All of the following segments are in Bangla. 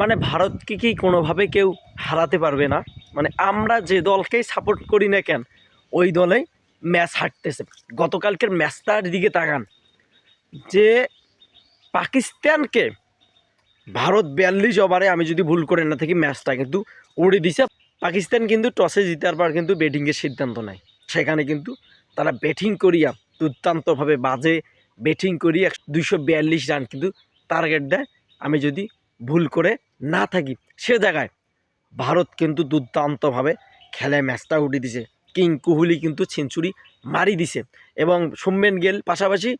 মানে ভারতকে কি কোনোভাবে কেউ হারাতে পারবে না? মানে আমরা যে দলকেই সাপোর্ট করি না কেন, ওই দলেই ম্যাচ হারতেছে। গতকালকের ম্যাচটার দিকে তাকান, যে পাকিস্তানকে ভারত বিয়াল্লিশ ওভারে আমি যদি ভুল করে না থাকি ম্যাচটা কিন্তু উড়ে দিছে। পাকিস্তান কিন্তু টসে জিতার পর কিন্তু ব্যাটিংয়ের সিদ্ধান্ত নেয়। সেখানে কিন্তু তারা ব্যাটিং করিয়া দুর্দান্তভাবে বাজে ব্যাটিং করিয়া দুইশো বিয়াল্লিশ রান কিন্তু টার্গেট দেয়। আমি যদি ভুল করে না থাকি, সে জায়গায় ভারত কিন্তু দুর্দান্তভাবে খেলে ম্যাচটা উঠে দিছে। কিং কোহলি কিন্তু সেঞ্চুরি মারি দিছে এবং সৌম্যন গেল পাশাপাশি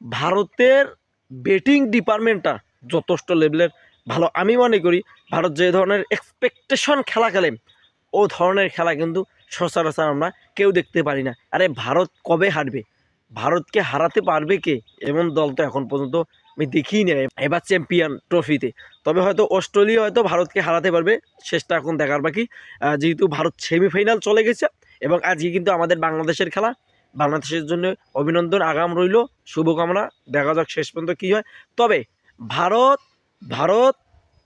ভারতের ব্যাটিং ডিপার্টমেন্টটা যথেষ্ট লেভেলের ভালো। আমি মনে করি ভারত যে ধরনের এক্সপেকটেশন খেলা খেলে, ও ধরনের খেলা কিন্তু সচরাচর আমরা কেউ দেখতে পারি না। আরে ভারত কবে হারবে? ভারতকে হারাতে পারবে কে? এমন দল তো এখন পর্যন্ত আমি দেখিই না এবার চ্যাম্পিয়ন ট্রফিতে তবে হয়তো অস্ট্রেলিয়া হয়তো ভারতকে হারাতে পারবে, শেষটা এখন দেখার বাকি। যেহেতু ভারত সেমিফাইনাল চলে গেছে, এবং আজকে কিন্তু আমাদের বাংলাদেশের খেলা। বাংলাদেশের জন্য অভিনন্দন, আগাম রইল, শুভকামনা, দেখা যাক শেষ পর্যন্ত কী হয়। তবে ভারত ভারত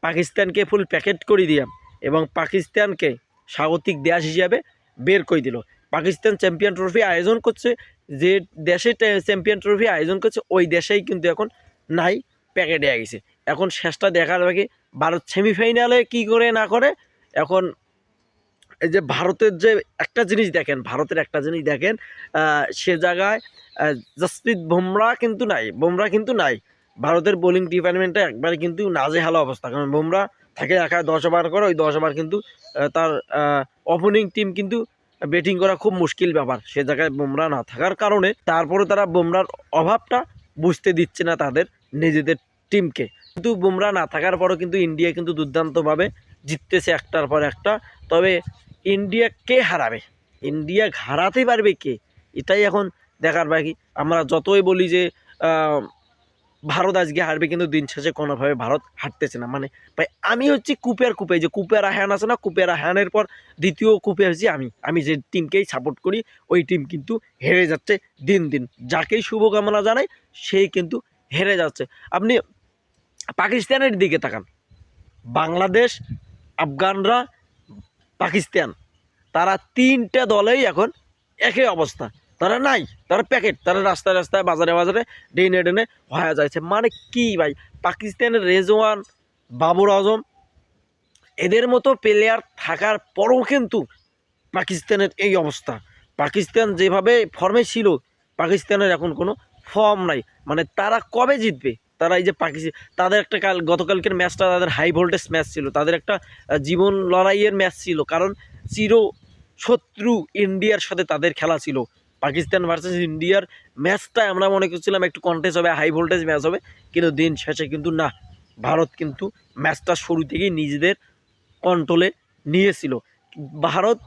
পাকিস্তানকে ফুল প্যাকেট করে দিয়া এবং পাকিস্তানকে স্বাগতিক দেশ হিসাবে বের করে দিল। পাকিস্তান চ্যাম্পিয়ন ট্রফি আয়োজন করছে, যে দেশে চ্যাম্পিয়ন ট্রফি আয়োজন করছে, ওই দেশেই কিন্তু এখন নাই প্যাকেটে গেছে। এখন শেষটা দেখার বাকি ভারত সেমিফাইনালে কি করে, না করে, এখন এই যে ভারতের যে একটা জিনিস দেখেন, ভারতের একটা জিনিস দেখেন সে জায়গায় জসপ্রীত বুমরা কিন্তু নাই, বুমরা কিন্তু নাই। ভারতের বোলিং ডিপার্টমেন্টে একবারে কিন্তু নাজেহাল অবস্থা, কারণ বুমরা থাকে একা দশ ওভার করে, ওই দশ ওভার কিন্তু তার ওপেনিং টিম কিন্তু ব্যাটিং করা খুব মুশকিল ব্যাপার। সে জায়গায় বুমরা না থাকার কারণে, তারপরে তারা বুমরার অভাবটা বুঝতে দিচ্ছে না তাদের নিজেদের টিমকে কিন্তু বুমরা না থাকার পরও কিন্তু ইন্ডিয়া কিন্তু দুর্দান্তভাবে জিততেছে একটার পর একটা। তবে ইন্ডিয়া কে হারাবে? ইন্ডিয়া হারাতে পারবে কে? এটাই এখন দেখার বাকি। আমরা যতই বলি যে ভারত আজকে হারবে কিন্তু দিন শেষে কোনোভাবে ভারত হারতেছে না। মানে ভাই, আমি হচ্ছি কুপের কুপে, যে কুপের আহান আছে না, কুপের আহানের পর দ্বিতীয় কুপে হচ্ছি আমি। আমি যে টিমকেই সাপোর্ট করি, ওই টিম কিন্তু হেরে যাচ্ছে দিন দিন। যাকেই শুভকামনা জানাই, সেই কিন্তু হেরে যাচ্ছে। আপনি পাকিস্তানের দিকে তাকান। বাংলাদেশ, আফগানরা, পাকিস্তান, তারা তিনটা দলেই এখন একই অবস্থা। তারা নাই, তারা প্যাকেট, তারা রাস্তায় রাস্তায়, বাজারে বাজারে ডেনে ডেনে হয়ে যাচ্ছে। মানে কি ভাই? পাকিস্তানের রেজওয়ান বাবর আজম, এদের মতো প্লেয়ার থাকার পরও কিন্তু পাকিস্তানের এই অবস্থা। পাকিস্তান যেভাবে ফর্মে ছিল, পাকিস্তানের এখন কোনো ফর্ম নাই। মানে তারা কবে জিতবে? তারা এই যে পাকিস্তান তাদের একটা কাল, গতকালকের ম্যাচটা তাদের হাই ভোল্টেজ ম্যাচ ছিল। তাদের একটা জীবন লড়াইয়ের ম্যাচ ছিল। কারণ চির শত্রু ইন্ডিয়ার সাথে তাদের খেলা ছিল। পাকিস্তান ভার্সেস ইন্ডিয়ার ম্যাচটা আমরা মনে করছিলাম একটু কন্টেস্ট হবে হাই ভোল্টেজ ম্যাচ হবে। কিন্তু দিন শেষে কিন্তু না, ভারত কিন্তু ম্যাচটা শুরু থেকেই নিজেদের কন্ট্রোলে নিয়েছিল। ভারত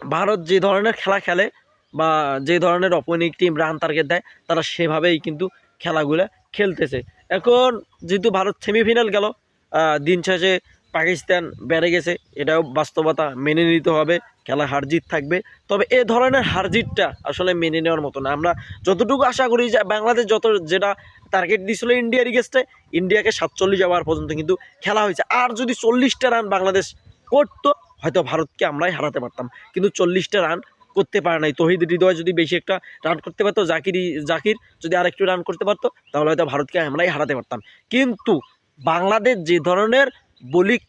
ভারত যে ধরনের খেলা খেলে বা যে ধরনের অপোনিং টিম রান টার্গেট দেয়, তারা সেভাবেই কিন্তু খেলাগুলো খেলতেছে। এখন যেহেতু ভারত সেমিফাইনাল গেল দিন শেষে পাকিস্তান বেড়ে গেছে, এটাও বাস্তবতা মেনে নিতে হবে, খেলা হারজিত থাকবে। তবে এ ধরনের হারজিতটা আসলে মেনে নেওয়ার মতো না। আমরা যতটুকু আশা করি যে বাংলাদেশ যত যেটা টার্গেট দিয়েছিল ইন্ডিয়ার গেস্টে ইন্ডিয়াকে সাতচল্লিশ যাওয়ার পর্যন্ত কিন্তু খেলা হয়েছে। আর যদি চল্লিশটা রান বাংলাদেশ করতো, হয়তো ভারতকে আমরাই হারাতে পারতাম। কিন্তু চল্লিশটা রান করতে পারে নাই। তহিদ হৃদয় যদি বেশি একটা রান করতে পারতো, জাকির জাকির যদি আরেকটু রান করতে পারতো, তাহলে হয়তো ভারতকে আমরাই হারাতে পারতাম। কিন্তু বাংলাদেশ যে ধরনের বোলিং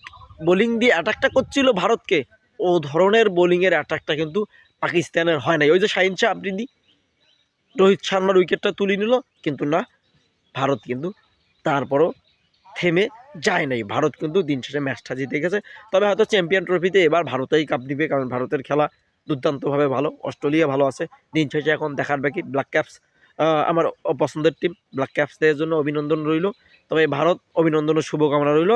বোলিং দিয়ে অ্যাটাকটা করছিল ভারতকে। ও ধরনের বোলিংয়ের অ্যাটাকটা কিন্তু পাকিস্তানের হয় নাই। ওই যে শাহিন শাহ আফ্রিদি রোহিত শর্মার উইকেটটা তুলে নিল, কিন্তু না, ভারত কিন্তু তারপরও থেমে যায় নাই। ভারত কিন্তু দিন শেষে ম্যাচটা জিতে গেছে। তবে হয়তো চ্যাম্পিয়ন ট্রফিতে এবার ভারতেই কাপ দিবে, কারণ ভারতের খেলা দুর্দান্তভাবে ভালো, অস্ট্রেলিয়া ভালো আছে। দিন শেষে এখন দেখার বাকি ব্ল্যাক ক্যাপস আমার পছন্দের টিম ব্ল্যাক ক্যাপসদের জন্য অভিনন্দন রইল। তবে ভারত অভিনন্দন ও শুভকামনা রইল।